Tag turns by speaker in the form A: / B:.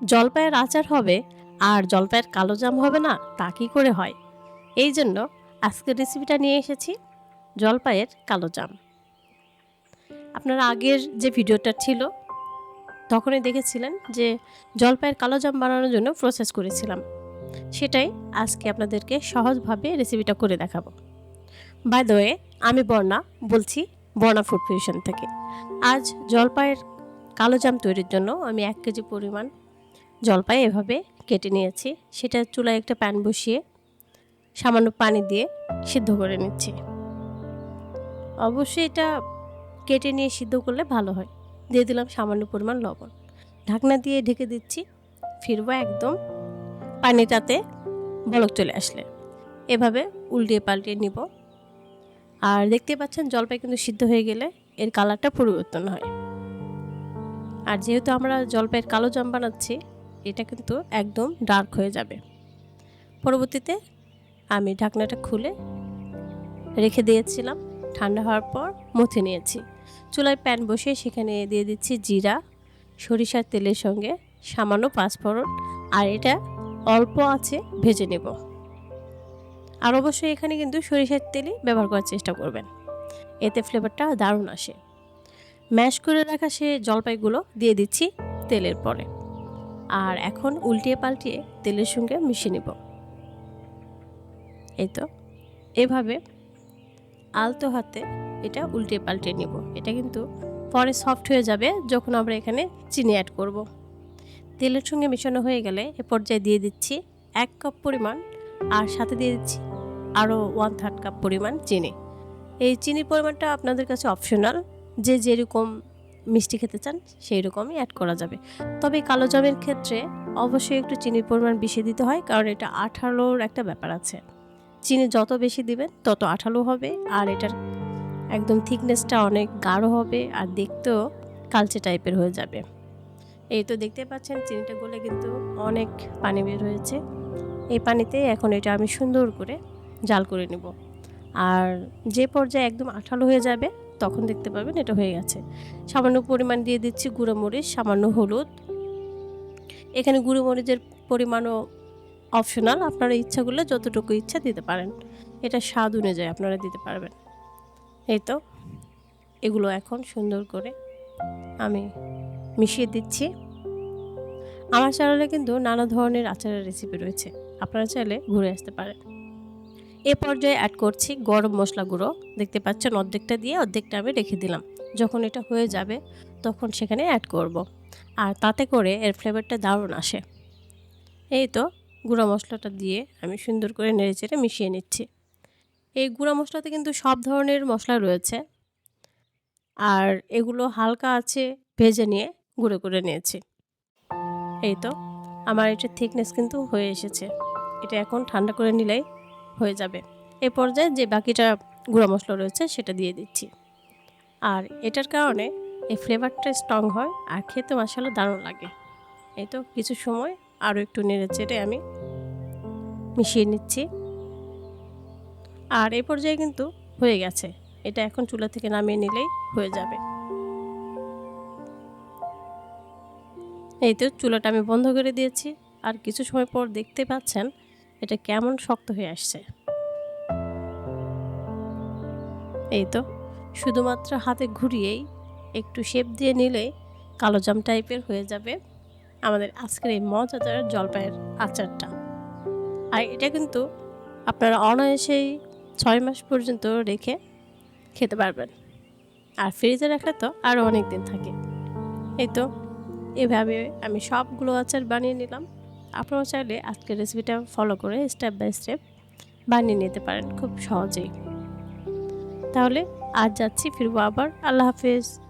A: জলপাইয়ের আচার হবে আর জলপাইয়ের কালো জাম হবে না, তা কী করে হয়? এই জন্য আজকের রেসিপিটা নিয়ে এসেছি, জলপাইয়ের কালো জাম। আপনারা আগের যে ভিডিওটা ছিল, তখনই দেখেছিলেন যে জলপাইয়ের কালো জাম বানানোর জন্য প্রসেস করেছিলাম। সেটাই আজকে আপনাদেরকে সহজভাবে রেসিপিটা করে দেখাবো। বাই দ্য আমি বর্ণা বলছি বর্ণা ফুড ফিউশন থেকে। আজ জলপাইয়ের কালো জাম তৈরির জন্য আমি এক কেজি পরিমাণ জলপাই এভাবে কেটে নিয়েছি। সেটা চুলায় একটা প্যান বসিয়ে সামান্য পানি দিয়ে সিদ্ধ করে নিচ্ছি। অবশ্যই এটা কেটে নিয়ে সিদ্ধ করলে ভালো হয়। দিয়ে দিলাম সামান্য পরিমাণ লবণ। ঢাকনা দিয়ে ঢেকে দিচ্ছি। ফিরবো একদম পানিটাতে বলক চলে আসলে। এভাবে উল্টিয়ে পাল্টিয়ে নিব। আর দেখতে পাচ্ছেন জলপাই কিন্তু সিদ্ধ হয়ে গেলে এর কালারটা পরিবর্তন হয়। আর যেহেতু আমরা জলপাইয়ের কালো জাম বানাচ্ছি এটা কিন্তু একদম ডার্ক হয়ে যাবে। পরবর্তীতে আমি ঢাকনাটা খুলে রেখে দিয়েছিলাম। ঠান্ডা হওয়ার পর মুথে নিয়েছি। চুলায় প্যান বসিয়ে সেখানে দিয়ে দিচ্ছি জিরা, সরিষার তেলের সঙ্গে সামান্য পাঁচফোড়ন আর এটা অল্প আছে ভেজে নেব। আর অবশ্যই এখানে কিন্তু সরিষার তেলই ব্যবহার করার চেষ্টা করবেন। এতে ফ্লেভারটা দারুণ আসে। ম্যাশ করে রাখা সে জলপাইগুলো দিয়ে দিচ্ছি তেলের পরে। আর এখন উল্টিয়ে পাল্টিয়ে তেলের সঙ্গে মিশিয়ে নেব। এই তো। এভাবে আলতো হাতে এটা উল্টে পাল্টে নেব। এটা কিন্তু পরে সফট হয়ে যাবে যখন আমরা এখানে চিনি অ্যাড করব। তেলের সঙ্গে মেশানো হয়ে গেলে এ পর্যায়ে দিয়ে দিচ্ছি এক কাপ পরিমাণ আর সাথে দিয়ে দিচ্ছি আরও ওয়ান থার্ড কাপ পরিমাণ চিনি। এই চিনির পরিমাণটা আপনাদের কাছে অপশনাল যে যেরকম মিষ্টি খেতে চান সেই রকমই অ্যাড করা যাবে। তবে কালো জামের ক্ষেত্রে অবশ্যই একটু চিনির পরিমাণ বেশি দিতে হয়, কারণ এটা আঠালোর একটা ব্যাপার আছে। চিনি যত বেশি দিবেন, তত আঠালো হবে, আর এটার একদম থিকনেসটা অনেক গাঢ় হবে, আর দেখতেও কালচে টাইপের হয়ে যাবে। এই তো দেখতে পাচ্ছেন, চিনিটা গলে কিন্তু অনেক পানি বের হয়েছে। এই পানিতে এখন এটা আমি সুন্দর করে জাল করে নেব। আর যে পর্যায়ে একদম আঠালো হয়ে যাবে তখন দেখতে পাবেন এটা হয়ে গেছে। সামান্য পরিমাণ দিয়ে দিচ্ছি গুঁড়ো মরিচ, সামান্য হলুদ। এখানে গুঁড়ো মরিচের পরিমাণও অপশনাল আপনারা ইচ্ছা করলে যতটুকু ইচ্ছা দিতে পারেন। এটা স্বাদ অনুযায়ী আপনারা দিতে পারবেন। এই তো, এগুলো এখন সুন্দর করে আমি মিশিয়ে দিচ্ছি। আমার চ্যানেলে কিন্তু নানা ধরনের আচারের রেসিপি রয়েছে। আপনারা চাইলে ঘুরে আসতে পারেন। এ পর্যায়ে অ্যাড করছি গরম মশলা গুঁড়ো। দেখতে পাচ্ছেন অর্ধেকটা দিয়ে অর্ধেকটা আমি রেখে দিলাম। যখন এটা হয়ে যাবে, তখন সেখানে অ্যাড করব। আর তাতে করে এর ফ্লেভারটা দারুণ আসে। এই তো গুঁড়া মশলাটা দিয়ে আমি সুন্দর করে নেড়ে চেড়ে মিশিয়ে নিচ্ছি। এই গুঁড়া মশলাতে কিন্তু সব ধরনের মশলা রয়েছে। আর এগুলো হালকা আছে, ভেজে নিয়ে গুঁড়ো করে নিয়েছি। এই তো আমার এটা থিকনেস কিন্তু হয়ে এসেছে। এটা এখন ঠান্ডা করে নিলেই হয়ে যাবে। এ পর্যায়ে যে বাকিটা গুঁড়া মশলা রয়েছে সেটা দিয়ে দিচ্ছি। আর এটার কারণে এই ফ্লেভারটা স্ট্রং হয় আর খেতে মশালা দারুণ লাগে। এই তো কিছু সময় আরও একটু নেড়ে চেড়ে আমি মিশিয়ে নিচ্ছি। আর এ পর্যায়ে কিন্তু হয়ে গেছে। এটা এখন চুলা থেকে নামিয়ে নিলেই হয়ে যাবে। এই তো চুলাটা আমি বন্ধ করে দিয়েছি। আর কিছু সময় পর দেখতে পাচ্ছেন এটা কেমন শক্ত হয়ে আসছে। এই তো, শুধুমাত্র হাতে ঘুরিয়েই একটু শেপ দিয়ে নিলেই কালো জাম টাইপের হয়ে যাবে আমাদের আজকের এই মজাদার জলপাইয়ের আচারটা। আর এটা কিন্তু আপনারা অনায়াসেই ছয় মাস পর্যন্ত রেখে খেতে পারবেন। আর ফ্রিজে রাখলে তো আরও অনেক দিন থাকে। এই তো, এভাবে আমি সবগুলো আচার বানিয়ে নিলাম। আপনারা চাইলে আজকের রেসিপিটা ফলো করে স্টেপ বাই স্টেপ বানিয়ে নিতে পারেন খুব সহজেই। তাহলে আজ যাচ্ছি, ফিরবো আবার। আল্লাহ হাফেজ।